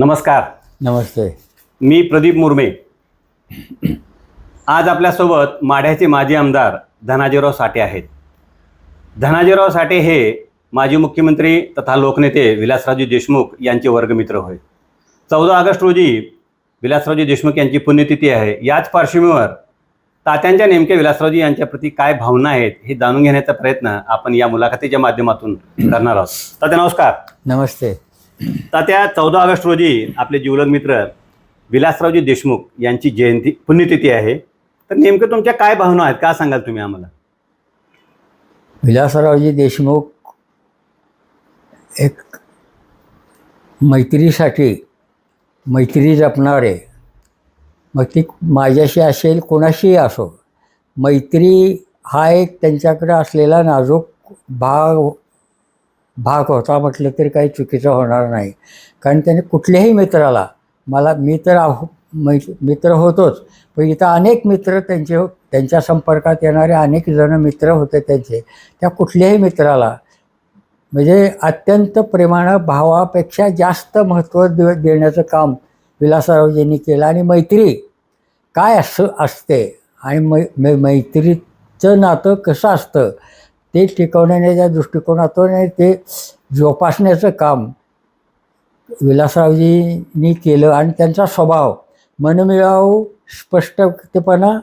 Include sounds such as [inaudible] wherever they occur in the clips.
नमस्कार. नमस्ते. मी प्रदीप मुर्मे. आज आपल्यासोबत माढ्याचे माजी आमदार धनाजीराव साठे आहेत. धनाजीराव साठे हे माजी मुख्यमंत्री तथा लोकनेते विलासरावजी देशमुख यांचे वर्गमित्र होय. चौदा ऑगस्ट रोजी विलासरावजी देशमुख यांची पुण्यतिथी आहे. याच पार्श्वभूमीवर तात्यांच्या नेमक्या विलासरावजी यांच्याप्रती काय भावना आहेत हे जाणून घेण्याचा प्रयत्न आपण या मुलाखतीच्या माध्यमातून करणार आहोत. तात्या नमस्कार. नमस्ते. तर त्या चौदा ऑगस्ट रोजी आपले जीवलग मित्र विलासरावजी देशमुख यांची जयंती पुण्यतिथी आहे. तर नेमकं तुमच्या काय भावना आहेत? का सांगाल तुम्ही आम्हाला? विलासरावजी देशमुख एक मैत्रीसाठी मैत्री जपणारे मग ती माझ्याशी असेल कोणाशीही असो मैत्री हा एक त्यांच्याकडे असलेला नाजूक भाग भाग होता म्हटलं तरी काही चुकीचं होणार नाही. कारण त्याने कुठल्याही मित्राला मला मी तर आहो म्हणजे मित्र होतोच पण इथं अनेक मित्र त्यांचे हो, त्यांच्या संपर्कात येणारे अनेक जण मित्र होते त्यांचे. त्या कुठल्याही मित्राला म्हणजे अत्यंत प्रेमानं भावापेक्षा जास्त महत्त्व दे देण्याचं काम विलासरावजींनी केलं. आणि मैत्री काय असं असते? आणि मै मै मैत्रीचं नातं कसं असतं? ते टिकवण्याच्या दृष्टिकोनातून ते जोपासण्याचं काम विलासरावजींनी केलं आणि त्यांचा स्वभाव मनमिळावू स्पष्टतेपणा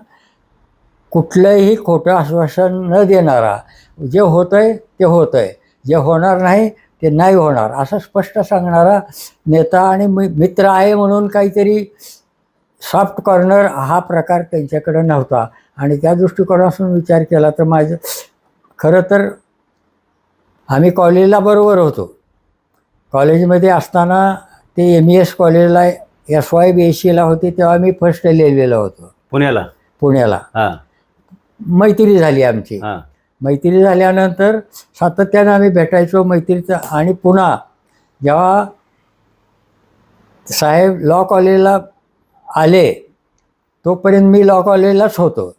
कुठलंही खोटं आश्वासन न देणारा जे होतं आहे ते होतं आहे जे होणार नाही ते नाही होणार असं स्पष्ट सांगणारा नेता आणि मि मित्र आहे म्हणून काहीतरी सॉफ्ट कॉर्नर हा प्रकार त्यांच्याकडं नव्हता. आणि त्या दृष्टिकोनातून विचार केला तर माझं खरं तर आम्ही कॉलेजला बरोबर होतो. कॉलेजमध्ये असताना ते एम ई एस कॉलेजला एस वाय बी एस सीला होते तेव्हा मी फर्स्ट लिहिलेलं होतो. पुण्याला? पुण्याला. हां. मैत्री झाली आमची. हां. मैत्री झाल्यानंतर सातत्यानं आम्ही भेटायचो मैत्रीचं आणि पुन्हा जेव्हा साहेब लॉ कॉलेजला आले तोपर्यंत मी लॉ कॉलेजलाच होतो.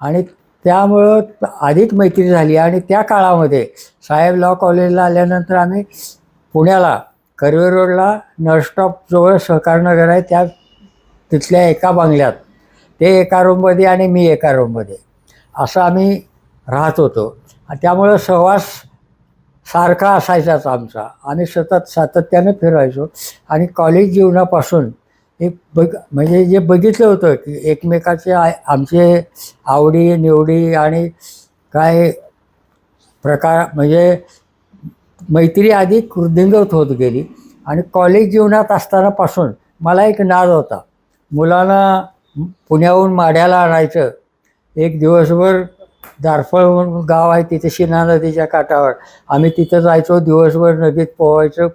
आणि त्यामुळं अधिक मैत्री झाली आणि त्या काळामध्ये साहेब लॉ कॉलेजला आल्यानंतर आम्ही पुण्याला कर्वे रोडला नळस्टॉपजवळ सहकार नगर आहे त्या तिथल्या एका बंगल्यात. ते एका रूममध्ये आणि मी एका रूममध्ये. असं आम्ही राहत होतो. आणि त्यामुळं सहवास सारखा असायचाच आमचा. आम्ही सतत सातत्यानं फिरायचो. आणि कॉलेज जीवनापासून एक बघ म्हणजे जे बघितलं होतं की एकमेकाचे आमचे आवडी निवडी आणि काय प्रकार म्हणजे मैत्री आधी कृदिंगत होत गेली आणि कॉलेज जीवनात असतानापासून मला एक नाद होता. मुलांना पुण्याहून माढ्याला आणायचं. एक दिवसभर दारफळ म्हणून गाव आहे तिथे शिना नदीच्या काठावर. आम्ही तिथं जायचो दिवसभर नदीत पोहायचं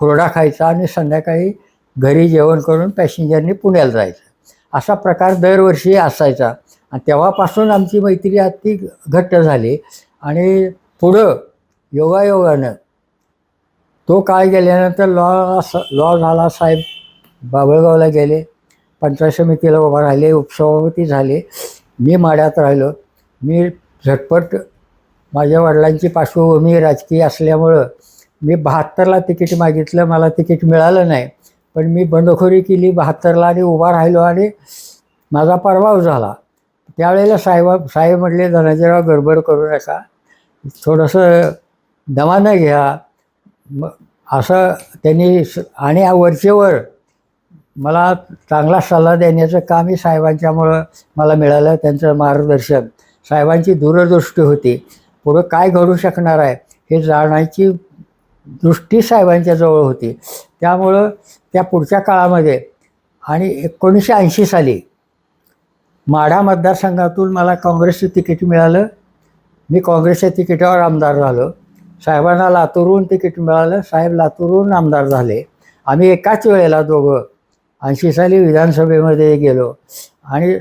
हुरडा खायचा आणि संध्याकाळी घरी जेवण करून पॅसेंजरनी पुण्याला जायचं. असा प्रकार दरवर्षी असायचा. आणि तेव्हापासून आमची मैत्री अति घट्ट झाली. आणि पुढं योगायोगानं तो काळ गेल्यानंतर लॉ लॉ झाला. साहेब बाबळगावला गेले. पंचायत समितीला उभा राहिले. उपसभापती झाले. मी माड्यात राहिलो. मी झटपट माझ्या वडिलांची पार्श्वभूमी राजकीय असल्यामुळं मी बहात्तरला तिकीट मागितलं. मला तिकीट मिळालं नाही. पण मी बंडखोरी केली बहात्तरला आणि उभा राहिलो आणि माझा पराभव झाला. त्यावेळेला साहेबा साहेब म्हटले धनंजयराव गडबड करू नका थोडंसं दमानं घ्या. मग असं त्यांनी स- आणि वरचेवर मला चांगला सल्ला देण्याचं काम ही साहेबांच्यामुळं मला मिळालं त्यांचं मार्गदर्शन. साहेबांची दूरदृष्टी होती. पुढं काय घडू शकणार आहे हे जाण्याची दृष्टी साहेबांच्या जवळ होती. त्यामुळं त्या पुढच्या काळामध्ये. आणि एकोणीसशे ऐंशी साली माढा मतदारसंघातून मला काँग्रेसचं तिकीट मिळालं. मी काँग्रेसच्या तिकिटावर आमदार झालो. साहेबांना लातूरहून तिकीट मिळालं. साहेब लातूरहून आमदार झाले. आम्ही एकाच वेळेला दोघं ऐंशी साली विधानसभेमध्ये गेलो. आणि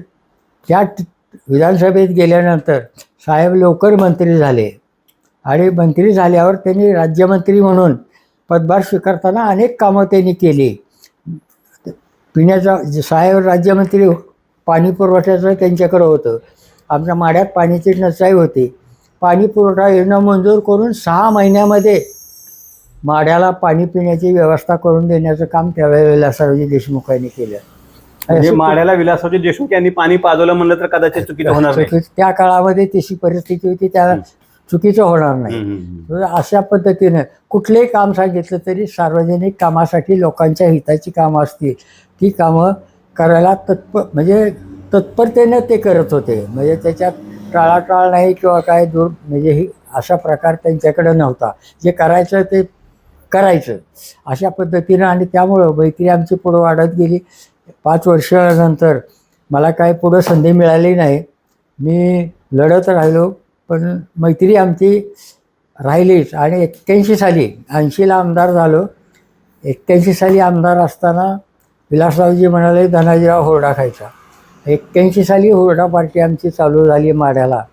त्या विधानसभेत गेल्यानंतर साहेब लवकर मंत्री झाले. आणि मंत्री झाल्यावर त्यांनी राज्यमंत्री म्हणून पदभार स्वीकारताना अनेक कामं त्यांनी केली. पिण्याचा साहेब राज्यमंत्री पाणी पुरवठ्याचं त्यांच्याकडं होतं. आमच्या माड्यात पाण्याची टंचाई होती. पाणी पुरवठा योजना मंजूर करून सहा महिन्यामध्ये माड्याला पाणी पिण्याची व्यवस्था करून देण्याचं काम त्यावेळेला सर्वजी देशमुखांनी केलं. म्हणजे माड्याला विलासरावजी देशमुख यांनी पाणी पाजवलं म्हणलं तर कदाचित चुकीचं होणार त्या काळामध्ये तशी परिस्थिती होती त्या चुकीचं होणार नाही. अशा पद्धतीनं कुठलंही काम सांगितलं तरी सार्वजनिक कामासाठी लोकांच्या हिताची कामं असतील. ती कामं करायला तत्पर म्हणजे तत्परतेनं ते करत होते. म्हणजे त्याच्यात टाळाटाळ नाही किंवा काय दूर म्हणजे ही अशा प्रकार त्यांच्याकडे नव्हता. जे करायचं ते करायचं. अशा पद्धतीनं आणि त्यामुळं मैत्री आमची पुढं वाढत गेली. पाच वर्षानंतर मला काय पुढं संधी मिळाली नाही. मी लढत राहिलो पण मैत्री आमची राहिलीच. आणि एक्क्याऐंशी साली ऐंशीला आमदार झालो. एक्क्याऐंशी साली आमदार असताना विलासरावजी म्हणाले धनाजीराव हुरडा खायचा. एक्क्याऐंशी साली हुरडा पार्टी आमची चालू झाली माड्याला.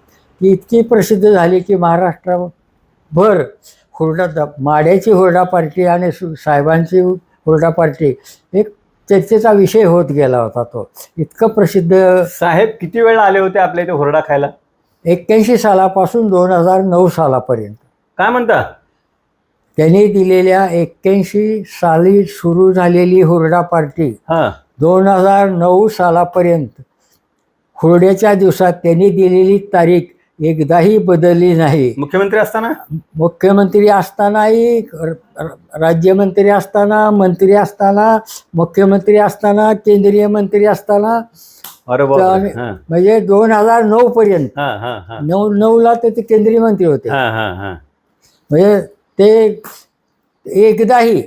ती इतकी प्रसिद्ध झाली की महाराष्ट्राभर हुरडा द- माड्याची हुरडा पार्टी आणि साहेबांची हुरडा पार्टी एक चर्चेचा विषय होत गेला होता तो. इतकं प्रसिद्ध साहेब किती वेळ आले होते आपल्या इथे हुरडा खायला? एक्क्याऐंशी सालापासून दोन हजार नऊ सालापर्यंत. काय म्हणता? त्यांनी दिलेल्या एक्क्याऐंशी साली सुरू झालेली हुरडा पार्टी हा. दोन हजार नऊ सालापर्यंत. हुरड्याच्या दिवसात त्यांनी दिलेली तारीख एकदाही बदलली नाही. मुख्यमंत्री असताना? मुख्यमंत्री असतानाही राज्यमंत्री असताना मंत्री असताना मुख्यमंत्री असताना केंद्रीय मंत्री असताना. म्हणजे दोन हजार नऊ पर्यंत नऊ नऊला ते ते केंद्रीय मंत्री होते. म्हणजे ते एकदाही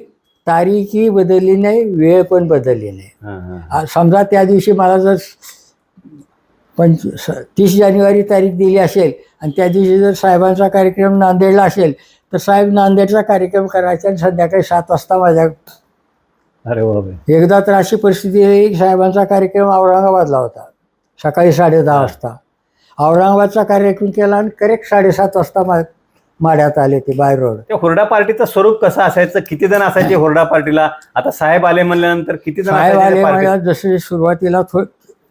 तारीखही बदलली नाही वेळ पण बदलली नाही. समजा त्या दिवशी मला जर पंच तीस जानेवारी तारीख दिली असेल आणि त्या दिवशी जर साहेबांचा कार्यक्रम नांदेडला असेल तर साहेब नांदेडचा कार्यक्रम करायचा आणि संध्याकाळी सात वाजता माझ्या अरे बापरे. एकदा तर अशी परिस्थिती की साहेबांचा कार्यक्रम औरंगाबादला होता सकाळी साडेदहा वाजता. औरंगाबादचा कार्यक्रम केला आणि करेक्ट साडेसात वाजता मा माड्यात आले ते बाय रोड त्या हुरडा पार्टीचं स्वरूप कसं असायचं किती जण असायचे हुरडा पार्टीला आता साहेब आले म्हणल्यानंतर किती जण साहेब असायचे आले त्या पार्टीत? म्हणजे जसे सुरुवातीला थो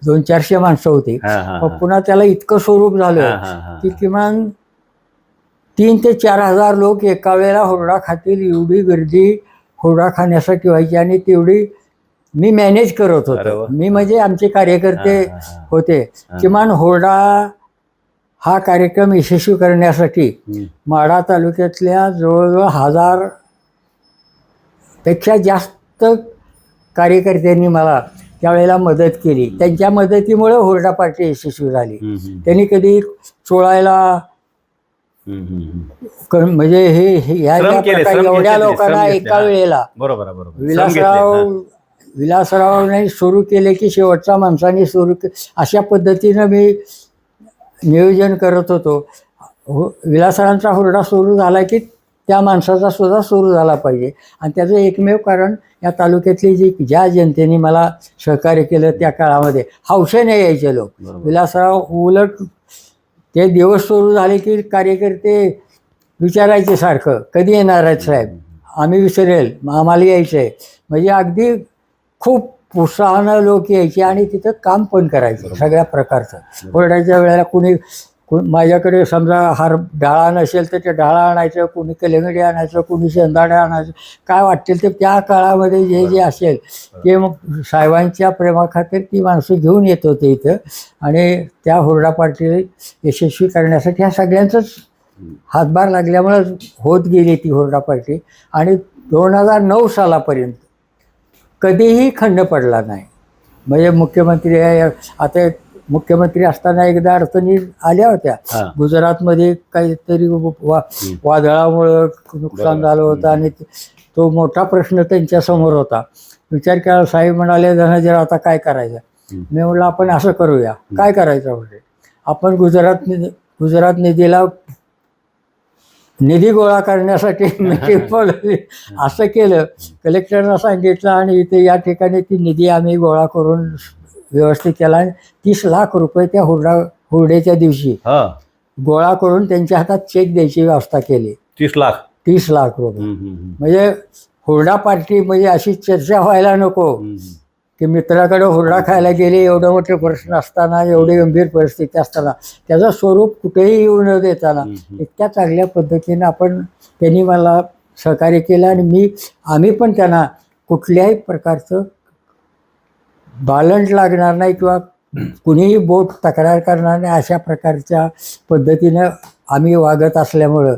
दोन चारशे माणसं होती हा, हा, हा. पुन्हा त्याला इतकं स्वरूप हा, झालं हा. की किमान तीन ते चार हजार लोक एका वेळेला हुरडा खातील एवढी गर्दी हुरडा खाण्यासाठी व्हायची आणि तेवढी मी मॅनेज करत अरे वा. होतो मी म्हणजे आमचे कार्यकर्ते हा, हा, हा. होते. किमान हुरडा हा कार्यक्रम यशस्वी करण्यासाठी. माढा तालुक्यातल्या जवळजवळ हजारपेक्षा जास्त कार्यकर्त्यांनी मला त्यावेळेला मदत केली. त्यांच्या मदतीमुळे हुरडा पार्टी यशस्वी झाली. त्यांनी कधी चोळायला म्हणजे हे ह्या एवढ्या लोकांना एका. वेळेला बरोबर विलासराव. विलासरावने सुरू केले की शेवटच्या माणसाने सुरू के अशा पद्धतीनं मी नियोजन करत होतो. हो विलासरावांचा हुरडा सुरू झाला की त्या माणसाचा सुद्धा सुरू झाला पाहिजे. आणि त्याचं एकमेव कारण या तालुक्यातली जी ज्या जनतेने मला सहकार्य केलं त्या काळामध्ये हौशेने यायचे लोक. विलासराव उलट ते दिवस सुरू झाले की कार्यकर्ते विचारायचे सारखं कधी येणार आहेत साहेब? आम्ही विसरेल आम्हाला यायचं आहे म्हणजे अगदी खूप उत्साहानं लोक यायचे आणि तिथं काम पण करायचे सगळ्या प्रकारचं. ओरडायच्या वेळेला कुणी कु- माझ्याकडे समजा हार डाळा नसेल तर ते डाळा आणायचं कुणी कलेंगडी आणायचं कुणी शेंदाडे आणायचं. काय वाटेल ते त्या काळामध्ये जे जे असेल ते मग साहेबांच्या प्रेमाखातीर ती माणसं घेऊन येत होते इथं. आणि त्या हुरडा पार्टी यशस्वी करण्यासाठी ह्या सगळ्यांचंच हातभार लागल्यामुळं होत गेली ती हुरडा पार्टी. आणि दोन हजार नऊ सालापर्यंत कधीही खंड पडला नाही. म्हणजे मुख्यमंत्री आता मुख्यमंत्री असताना एकदा अडचणी आल्या होत्या. गुजरातमध्ये काहीतरी वा वादळामुळं नुकसान झालं होतं आणि तो मोठा प्रश्न त्यांच्यासमोर होता. विचार केला साहेब म्हणाले धनाजीराव आता काय करायचं. मी म्हटलं आपण असं करूया. काय करायचं? म्हणजे आपण गुजरात गुजरात निधीला निधी गोळा करण्यासाठी [laughs] मीटिंग बोलवली असं केलं. कलेक्टरला सांगितलं आणि इथे या ठिकाणी ती निधी आम्ही गोळा करून व्यवस्थित केला. आणि तीस लाख रुपये त्या हुरडा हुरड्याच्या दिवशी हा. गोळा करून त्यांच्या हातात चेक द्यायची व्यवस्था केली. तीस लाख. तीस लाख रुपये. म्हणजे हुरडा पार्टी म्हणजे अशी चर्चा व्हायला नको. की मित्राकडे हुरडा खायला गेले एवढे मोठे प्रश्न असताना एवढी गंभीर परिस्थिती असताना त्याचं स्वरूप कुठेही येऊ न देताना. इतक्या चांगल्या पद्धतीनं आपण त्यांनी मला सहकार्य केलं आणि मी आम्ही पण त्यांना कुठल्याही प्रकारचं बालंट लागणार नाही किंवा कुणीही बोट तक्रार करणार नाही अशा प्रकारच्या पद्धतीनं आम्ही वागत असल्यामुळं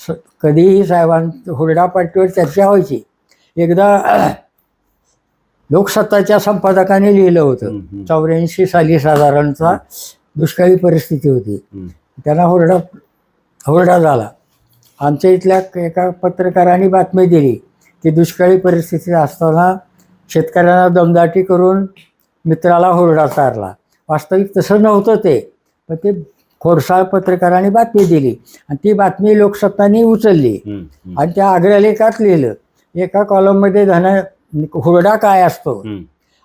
स कधीही साहेबां हुरडा पार्टीवर चर्चा व्हायची एकदा लोकसत्ताच्या संपादकाने लिहिलं होतं. चौऱ्याऐंशी साली साधारणचा दुष्काळी परिस्थिती होती. त्यांना हुरडा हुरडा झाला. आमच्या इथल्या एका पत्रकारांनी बातमी दिली की दुष्काळी परिस्थिती असताना शेतकऱ्यांना दमदाटी करून मित्राला हुरडा चारला. वास्तविक तसं नव्हतं ते पण ते खोडसाळ पत्रकारांनी बातमी दिली आणि ती बातमी लोकसत्तानी उचलली. आणि त्या अग्रलेखात लिहिलं. एका कॉलममध्ये धन हुरडा काय असतो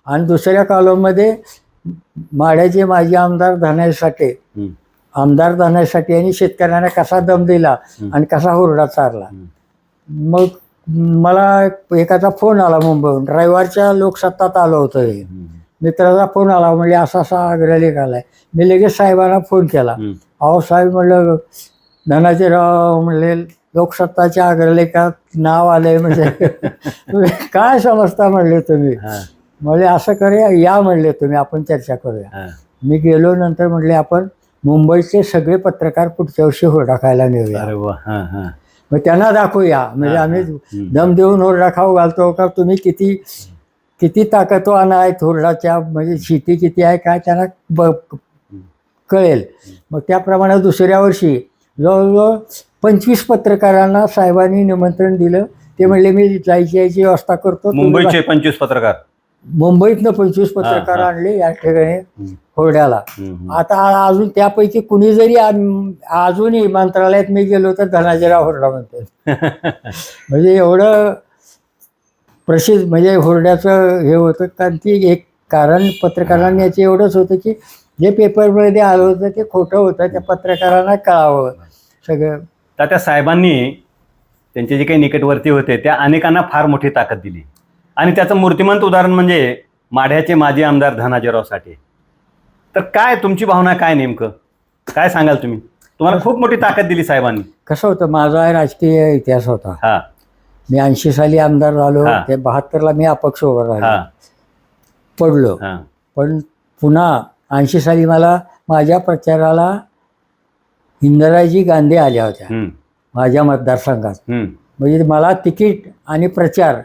आणि दुसऱ्या कॉलममध्ये माड्याचे माजी आमदार धनाईसाठी हम्म. आमदार धनाईसाठी यांनी शेतकऱ्यांना कसा दम दिला. आणि कसा हुरडा चारला. मग मला एकाचा फोन आला मुंबईहून रविवारच्या लोकसत्तात आलं होतं हे. मित्राचा फोन आला म्हणजे असा असा अग्रलेख आलाय मी लगेच साहेबांना फोन केला. अहो साहेब म्हणलं धनाजीराव म्हणले लोकसत्ताच्या अग्रलेखात नाव आलंय म्हणजे [laughs] काय समजता म्हणले तुम्ही? म्हणजे असं करूया या म्हणले तुम्ही आपण चर्चा करूया. मी गेलो नंतर म्हणले आपण मुंबईचे सगळे पत्रकार पुढच्या वर्षी हुरडा खायला नेऊया हा हा. मग त्यांना दाखवूया. म्हणजे आम्ही. दम देऊन हुरडा खाऊ घालतो का? तुम्ही किती किती ताकदवान आहेत हुरडाच्या? म्हणजे शेती किती आहे काय त्यांना ब कळेल. मग त्याप्रमाणे दुसऱ्या वर्षी जवळजवळ पंचवीस पत्रकारांना साहेबांनी निमंत्रण दिलं. ते म्हणले मी जायची यायची व्यवस्था करतो. मुंबईचे पंचवीस पत्रकार. मुंबईतनं पंचवीस पत्रकार. आणले या ठिकाणी. होरड्याला. आता अजून त्यापैकी कुणी जरी अजूनही मंत्रालयात मी गेलो तर धनाजीराव होरडा म्हणतो [laughs] म्हणजे एवढं प्रसिद्ध म्हणजे हुरड्याचं हे होतं. कारण ती एक कारण पत्रकारांनी याचं एवढंच होतं की जे पेपरमध्ये आलं होतं ते खोटं होतं. त्या पत्रकारांना कळावं. सगळं. तात्या साहेबांनी त्यांचे जे काही निकटवर्ती होते त्या अनेकांना फार मोठी ताकद दिली. आणि त्याचं मूर्तिमंत उदाहरण म्हणजे माढ्याचे माजी आमदार धनाजीराव साठे. तर काय तुमची भावना काय नेमकं? काय सांगाल तुम्ही? तुम्हाला खूप मोठी ताकद दिली साहेबांनी. कसं होतं माझा राजकीय इतिहास होता. हा. मी ऐंशी साली आमदार झालो हा. ते बहात्तरला मी अपक्ष उभा हा. राहिलो पडलो. हा. पण पुन्हा ऐंशी साली मला माझ्या प्रचाराला इंदिराजी गांधी आल्या होत्या. माझ्या मतदारसंघात. म्हणजे मला तिकीट आणि प्रचार.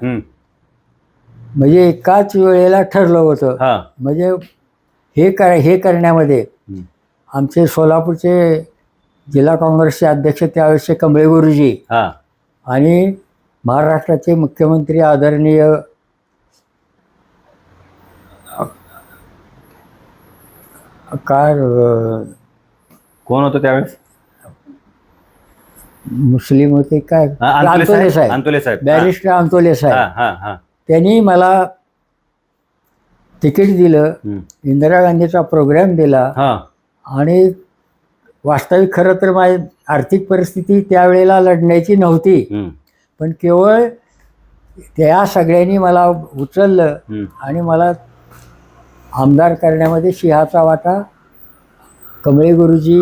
म्हणजे एकाच वेळेला ठरलं होतं. हा. म्हणजे हे कर हे करण्यामध्ये आमचे सोलापूरचे जिल्हा काँग्रेसचे अध्यक्ष त्यावेळेसचे कमळे गुरुजी हा. आणि महाराष्ट्राचे मुख्यमंत्री आदरणीय काय कोण होतं त्यावेळेस? मुस्लिम होते काय? अंतोले साहेब साहेब. अंतोले साहेब. बॅरिस्टर अंतोले साहेब. हा हा त्यांनी मला तिकीट दिलं इंदिरा गांधीचा प्रोग्राम दिला हा. आणि वास्तविक खरं तर माझी आर्थिक परिस्थिती त्यावेळेला लढण्याची नव्हती. पण केवळ त्या सगळ्यांनी मला उचललं. आणि मला आमदार करण्यामध्ये सिंहाचा वाटा कमळे गुरुजी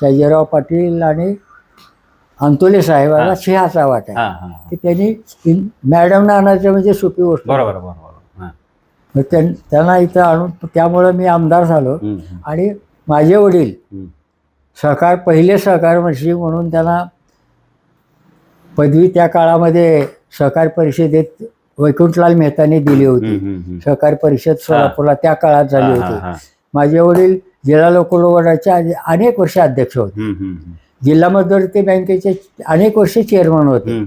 शाजीराव पाटील आणि अंतोले साहेबाला. सिंहाचा वाटा की त्यांनी मॅडम नानाचं म्हणजे सोपी गोष्ट. बरोबर बरोबर त्यांना इथं आणून त्यामुळं मी आमदार झालो. आणि माझे वडील. सहकार पहिले सहकार मंत्री म्हणून त्यांना पदवी त्या काळामध्ये सहकार परिषदेत वैकुंठलाल मेहताने दिली होती. सहकार परिषद सोलापूरला त्या काळात झाली होती. माझे वडील जिल्हा लोकलवाडाचे आधी अनेक वर्ष अध्यक्ष होते. जिल्हा मध्यवर्ती बँकेचे अनेक वर्ष चेअरमन होते.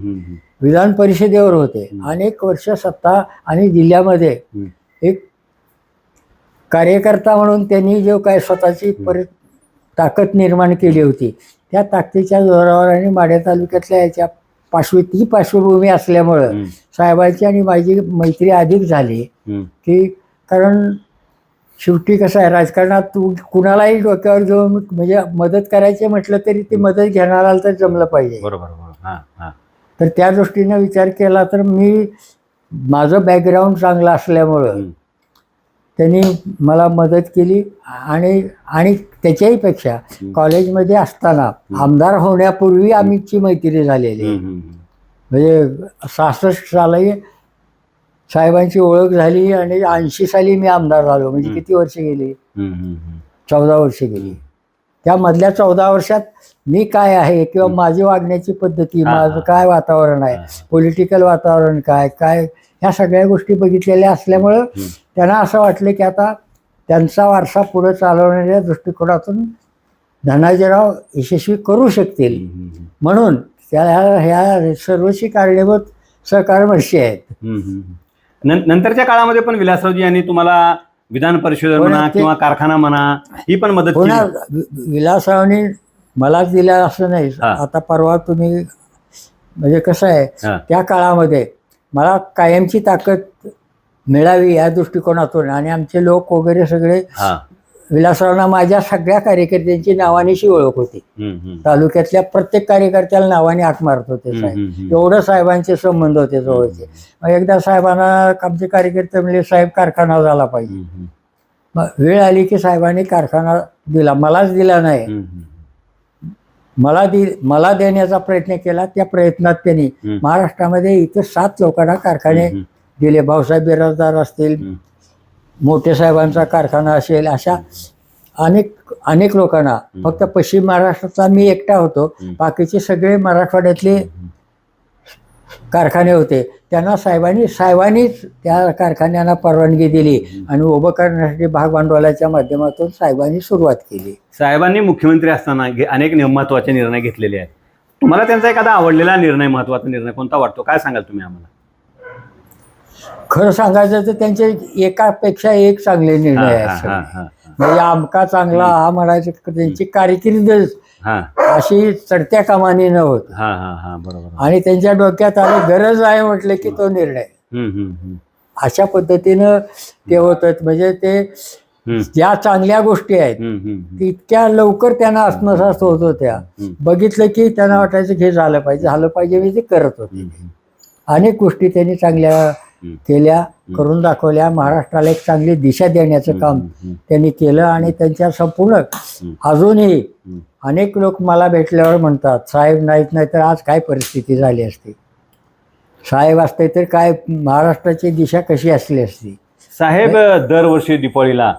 विधान परिषदेवर होते. अनेक वर्ष सत्ता आणि जिल्ह्यामध्ये. एक कार्यकर्ता म्हणून त्यांनी जो काय स्वतःची पर ताकद निर्माण केली होती त्या ताकदीच्या जोरावर आणि माढ्या तालुक्यातल्या याच्या पार्श्व ती पार्श्वभूमी असल्यामुळं साहेबांची आणि माझी मैत्री अधिक झाली. की कारण शेवटी कसं आहे राजकारणात तू कुणालाही डोक्यावर घेऊन म्हणजे मदत करायची म्हटलं तरी ती मदत घेणारा तर जमलं पाहिजे बरोबर बरोबर हा हा तर त्या दृष्टीनं विचार केला तर मी माझं बॅकग्राऊंड चांगलं असल्यामुळं. त्यांनी मला मदत केली आणि आणि त्याच्याही पेक्षा. कॉलेजमध्ये असताना आमदार होण्यापूर्वी आमची मैत्री झालेली. म्हणजे सहासष्ट साली साहेबांची ओळख झाली आणि ऐंशी साली मी आमदार झालो म्हणजे. किती वर्ष गेली. चौदा वर्ष गेली त्यामधल्या चौदा वर्षात मी काय आहे किंवा माझी वागण्याची पद्धती माझं. काय वातावरण आहे. पॉलिटिकल वातावरण काय काय ह्या सगळ्या गोष्टी बघितलेल्या असल्यामुळं. त्यांना असं वाटलं की आता त्यांचा वारसा पुढे चालवण्याच्या दृष्टिकोनातून धनाजीराव यशस्वी करू शकतील म्हणून त्या ह्या सर्वशी कारणीभूत सहकार्यमर्षी आहेत. नं- नंतरच्या काळामध्ये पण विलासरावजी यांनी तुम्हाला विधान परिषद हो ना, म्हणा ते- किंवा कारखाना म्हणा ही पण मदत पुन्हा केली वि- विलासरावनी मलाच दिला असं नाही हा. आता परवा तुम्ही म्हणजे कसं आहे हा. त्या काळामध्ये मला कायमची ताकद मिळावी या दृष्टिकोनातून आणि आमचे लोक वगैरे सगळे हा विलासरावना माझ्या सगळ्या कार्यकर्त्यांची नावानिशी ओळख होती. तालुक्यातल्या प्रत्येक कार्यकर्त्याला नावाने हाक मारत होते साहेब. एवढं साहेबांचे संबंध होते जवळचे मग एकदा साहेबांना आमचे कार्यकर्ते म्हणले साहेब कारखाना झाला पाहिजे. मग वेळ आली की साहेबांनी कारखाना दिला मलाच दिला नाही. मला दि मला देण्याचा प्रयत्न केला त्या प्रयत्नात त्यांनी. महाराष्ट्रामध्ये इथं सात लोकांना कारखाने दिले भाऊसाहेब बिराजदार असतील. मोठे साहेबांचा कारखाना असेल अशा अनेक अनेक लोकांना. फक्त पश्चिम महाराष्ट्राचा मी एकटा होतो. बाकीचे सगळे मराठवाड्यातले कारखाने होते. त्यांना साहेबांनी साहेबांनीच त्या कारखान्यांना परवानगी दिली आणि उभं करण्यासाठी भाग भांडवलाच्या माध्यमातून साहेबांनी सुरुवात केली. साहेबांनी मुख्यमंत्री असताना अनेक महत्त्वाचे निर्णय घेतलेले आहेत. तुम्हाला त्यांचा एखादा आवडलेला निर्णय महत्त्वाचा निर्णय कोणता वाटतो? काय सांगाल तुम्ही आम्हाला? खरं सांगायचं तर त्यांचे एकापेक्षा एक चांगले निर्णय हा, म्हणजे आमका चांगला हा म्हणायचं त्यांची कारकीर्द अशी चढत्या कामाने न होत. बरोबर. आणि त्यांच्या डोक्यात आलं गरज आहे म्हटलं की तो निर्णय. अशा पद्धतीनं ते होतं म्हणजे ते ज्या चांगल्या गोष्टी आहेत इतक्या लवकर त्यांना आत्मसात होत होत्या. बघितलं की त्यांना वाटायचं हे झालं पाहिजे झालं पाहिजे मी ते करत होते. अनेक गोष्टी त्यांनी चांगल्या. केल्या करून दाखवल्या. महाराष्ट्राला एक चांगली दिशा देण्याचं काम त्यांनी केलं आणि त्यांच्या संपूर्ण अजूनही. अनेक लोक मला भेटल्यावर म्हणतात साहेब नाहीत नाही तर आज काय परिस्थिती झाली असती? साहेब असते तर काय महाराष्ट्राची दिशा कशी असली असती? साहेब दरवर्षी दिपाळीला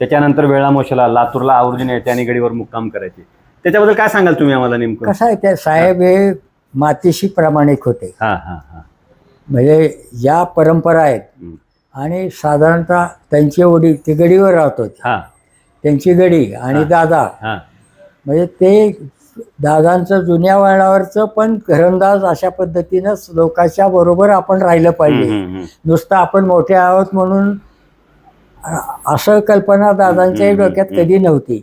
त्याच्यानंतर वेळामोशाला लातूरला आवर्जून येते आणि गडीवर मुक्काम करायचे. त्याच्याबद्दल काय सांगाल तुम्ही आम्हाला नेमकं? कसं आहे त्या साहेब हे मातीशी प्रामाणिक होते. हा हा हा. म्हणजे ज्या परंपरा आहेत. आणि साधारणतः त्यांचे वडील ते गडीवर राहत होते. हा. त्यांची गडी आणि दादा. हा. म्हणजे ते दादांचं जुन्या वळणावरचं पण घरंदाज अशा पद्धतीनंच लोकांच्या बरोबर आपण राहिलं पाहिजे. नुसतं आपण मोठे आहोत म्हणून असं कल्पना दादांच्याही डोक्यात. कधी नव्हती.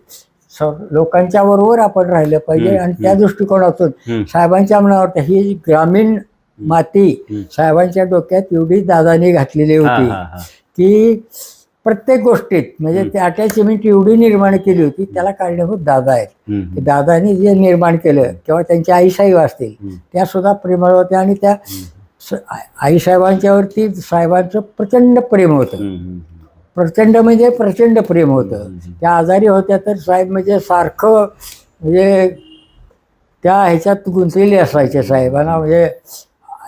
लोकांच्या बरोबर आपण राहिलं पाहिजे आणि त्या दृष्टिकोनातून. साहेबांच्या मनावर ही ग्रामीण माती. साहेबांच्या डोक्यात एवढी दादानी घातलेली होती. की प्रत्येक गोष्टीत म्हणजे त्या अटॅचमेंट एवढी निर्माण केली होती त्याला कारणीभूत दादा आहेत. दादानी जे निर्माण केलं किंवा त्यांच्या आईसाहेब असतील. त्या सुद्धा प्रेमळ होत्या आणि त्या आईसाहेबांच्यावरती साहेबांचं प्रचंड प्रेम होतं. प्रचंड म्हणजे प्रचंड प्रेम होतं. त्या आजारी होत्या तर साहेब म्हणजे सारखं म्हणजे त्या ह्याच्यात गुंतलेले असायचे साहेबांना म्हणजे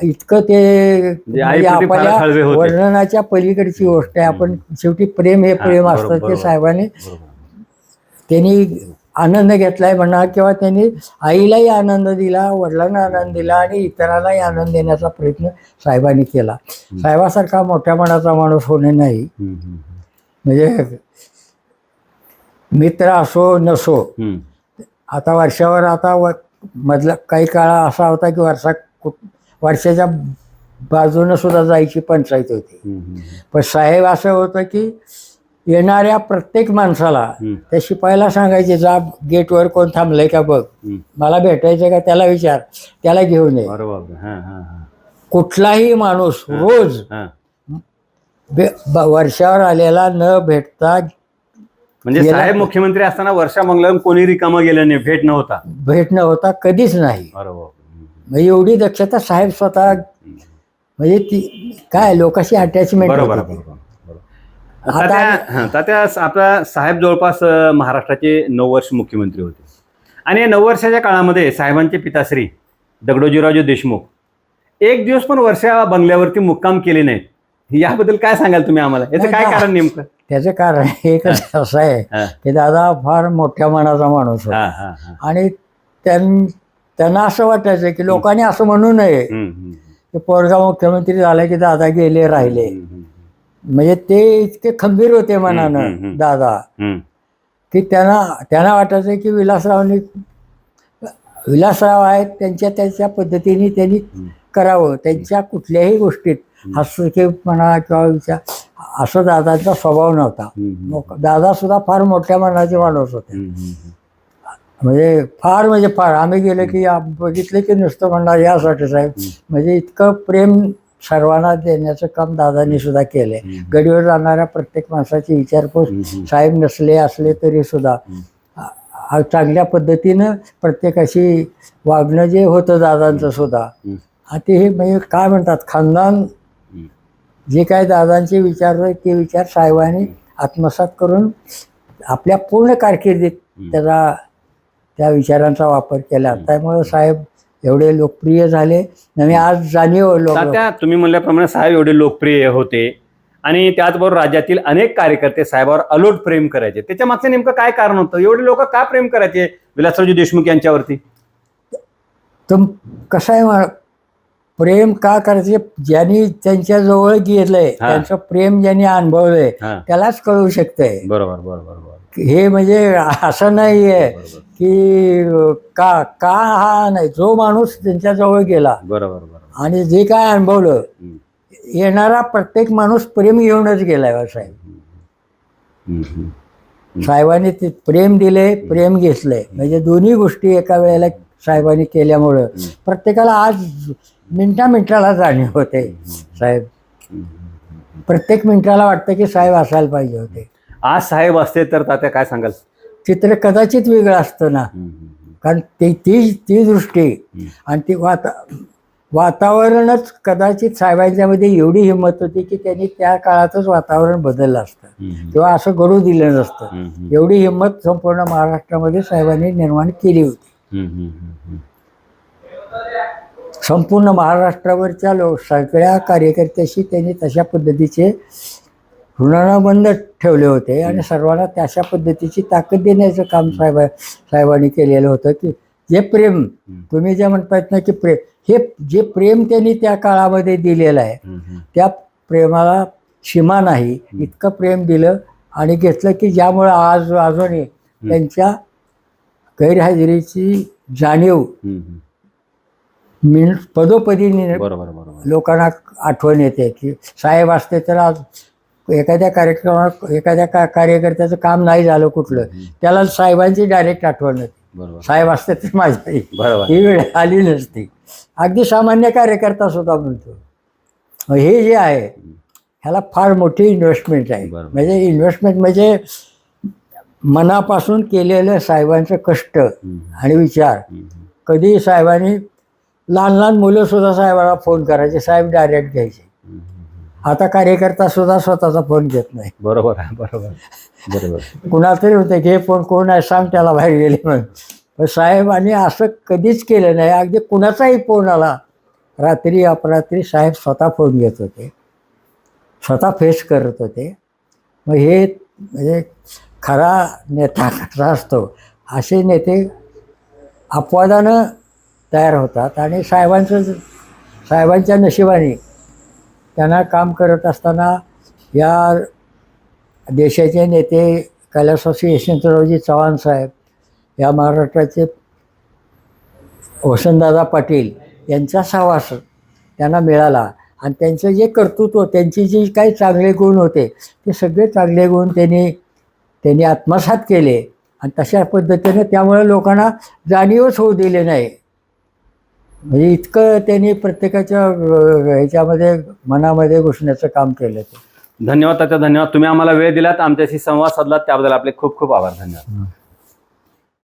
इतकं ते म्हणजे हळवे आपल्या. वर्णनाच्या पलीकडची गोष्ट आहे आपण शेवटी प्रेम हे प्रेम असतं ते. साहेबांनी. त्यांनी आनंद घेतलाय म्हणा किंवा त्यांनी आईलाही आनंद दिला वडिलांना आनंद दिला आणि इतरांनाही आनंद देण्याचा प्रयत्न साहेबांनी केला साहेबासारखा मोठ्या मनाचा माणूस होणे नाही म्हणजे मित्र असो नसो. आता वर्षावर आता मधला काही काळ असा होता की वर्षा वर्षाच्या बाजूनं सुद्धा जायची पंचायत होती. पण साहेब असं होतं की येणाऱ्या प्रत्येक माणसाला. त्या शिपायाला सांगायचे जा गेटवर कोण थांबलंय का बघ. मला भेटायचं का त्याला विचार त्याला घेऊन ये. हा हा हा. कुठलाही माणूस रोज वर्षावर आलेला न भेटता म्हणजे साहेब मुख्यमंत्री असताना वर्षा मंगलम कोणी रिकामं गेलं नाही भेट नव्हता. भेट न होता कधीच नाही. अरे बापरे म्हणजे एवढी दक्षता साहेब स्वतः म्हणजे ती काय लोकांशी अटॅचमेंट बरोबर होती बरोबर ती. बरोबर. आता तात्या हां, तात्या आपला साहेब जवळपास अं, महाराष्ट्राचे नऊ वर्ष मुख्यमंत्री होते आणि या नऊ वर्षाच्या काळामध्ये साहेबांचे पिताश्री दगडोजीरावजी देशमुख एक दिवस पण वर्षा बंगल्यावरती मुक्काम केले नाहीत याबद्दल काय सांगाल तुम्ही आम्हाला याचं काय. कारण नेमकं त्याचं कारण एकच असं आहे हा. की दादा फार मोठ्या मनाचा माणूस होता हा, हा, हा. आणि त्यां त्यांना असं वाटायचं की लोकांनी असं म्हणू नये. की पोरगा मुख्यमंत्री झाला की दादा गेले राहिले. म्हणजे ते इतके खंबीर होते मनानं. दादा. की त्यांना त्यांना वाटायचं की विलासरावनी विलासराव आहेत त्यांच्या त्यांच्या पद्धतीने त्यांनी करावं. त्यांच्या कुठल्याही गोष्टीत हस्तक्षेपणा किंवा विचार असं दादांचा स्वभाव नव्हता. दादा सुद्धा फार मोठ्या मनाचे माणूस होते. म्हणजे फार म्हणजे फार. आम्ही गेलो की आप- बघितलं की नुसतं म्हणणार यासाठी साहेब म्हणजे इतकं प्रेम सर्वांना देण्याचं काम दादांनी सुद्धा केलंय. गडीवर जाणाऱ्या प्रत्येक माणसाची विचारपूस. साहेब नसले असले तरी सुद्धा. चांगल्या पद्धतीनं प्रत्येकाशी वागणं जे होतं दादांचं सुद्धा. आता हे म्हणजे काय म्हणतात खानदान. जे काय दादांचे विचार ते विचार साहेबांनी आत्मसात करून आपल्या पूर्ण कारकिर्दीत त्याचा त्या विचारांचा वापर केला. त्यामुळे साहेब एवढे लोकप्रिय झाले. आणि आज जाणीव लोक तात्या तुम्ही म्हणल्याप्रमाणे साहेब एवढे लोकप्रिय होते. आणि त्याचबरोबर राज्यातील अनेक कार्यकर्ते साहेबावर अलोट प्रेम करायचे. त्याच्या मागचं नेमकं काय कारण होतं? एवढे लोक का प्रेम करायचे? विलासरावजी देशमुख यांच्यावरती. तर कसं आहे प्रेम का करायचे? ज्यांनी त्यांच्या जवळ गेलंय हा. त्यांचं प्रेम ज्यांनी अनुभवलंय हा. त्यालाच कळू शकतंय. बरोबर बरोबर बरोबर. हे म्हणजे असं नाहीये बरोबर की का का हा नाही जो माणूस त्यांच्या जवळ गेला बरोबर बरोबर. आणि जे काय अनुभवलं. येणारा प्रत्येक माणूस प्रेम घेऊनच गेलाय बा साहेब. साहेबांनी ते प्रेम दिले प्रेम घेतलंय. म्हणजे दोन्ही गोष्टी एका वेळेला साहेबांनी केल्यामुळं प्रत्येकाला आज मिनटा मिनिटाला जाणीव होते साहेब. प्रत्येक मिनिटाला वाटतं की साहेब असायला पाहिजे होते. आज साहेब असते तर तात्या काय सांगाल? चित्र कदाचित वेगळं असतं ना. कारण ती ती ती दृष्टी आणि ती वाता वातावरणच कदाचित साहेबांच्यामध्ये एवढी हिंमत होती की त्यांनी त्या काळातच वातावरण बदललं असतं. किंवा असं घडू दिलं नसतं. एवढी हिंमत संपूर्ण महाराष्ट्रामध्ये साहेबांनी निर्माण केली होती. संपूर्ण महाराष्ट्रावरच्या लोक सगळ्या कार्यकर्त्याशी त्यांनी तशा पद्धतीचे ऋणानुबंध ठेवले होते आणि सर्वांना तशा पद्धतीची ताकद देण्याचं काम साहेबा साहेबांनी केलेलं होतं की जे प्रेम तुम्ही जे म्हणतायत ना की प्रेम हे जे प्रेम त्यांनी त्या काळामध्ये दिलेलं आहे त्या प्रेमाला सीमा नाही. इतकं प्रेम दिलं आणि घेतलं की ज्यामुळं आज अजूनही त्यांच्या गैरहजेरीची जाणीव मिन पदोपदी बरोबर बरोबर. लोकांना आठवण येते की साहेब असते तर आज एखाद्या कार्यक्रमात एखाद्या का कार्यकर्त्याचं काम नाही झालं कुठलं त्याला साहेबांची डायरेक्ट आठवण येते. साहेब असते तर बरोबर. ही वेळ आली नसती. अगदी सामान्य कार्यकर्ता सुद्धा म्हणतो. हे जे आहे ह्याला फार मोठी इन्व्हेस्टमेंट आहे. म्हणजे इन्व्हेस्टमेंट म्हणजे मनापासून केलेलं साहेबांचं कष्ट आणि विचार. कधी साहेबांनी लहान लहान मुलं सुद्धा साहेबाला फोन करायचे. साहेब डायरेक्ट घ्यायचे. आता कार्यकर्ता सुद्धा स्वतःचा फोन घेत नाही. बरोबर आहे बरोबर बरोबर कुणाला तरी होते की हे फोन कोण आहे? सांग त्याला बाहेर गेले म्हणून. पण साहेबांनी असं कधीच केलं नाही. अगदी कुणाचाही फोन आला रात्री अपरात्री साहेब स्वतः फोन घेत होते. स्वतः फेस करत होते. मग हे म्हणजे खरा नेता कसा असतो? असे नेते अपवादानं तयार होतात. आणि साहेबांचं साहेबांच्या नशिबाने त्यांना काम करत असताना या देशाचे नेते कैलासवासी यशवंतरावजी चव्हाण साहेब या महाराष्ट्राचे वसंतदादा पाटील यांचा सहवास त्यांना मिळाला. आणि त्यांचं जे कर्तृत्व त्यांची जी काही चांगले गुण होते ते सगळे चांगले गुण त्यांनी त्यांनी आत्मसात केले. आणि तशा पद्धतीने त्यामुळे लोकांना जाणीवच होऊ दिले नाही. म्हणजे इतकं त्यांनी प्रत्येकाच्या ह्याच्यामध्ये मनामध्ये घुसण्याचं काम केलं ते. धन्यवाद तात्या धन्यवाद. तुम्ही आम्हाला वेळ दिलात आमच्याशी संवाद साधलात त्याबद्दल आपले खूप खूप आभार धन्यवाद.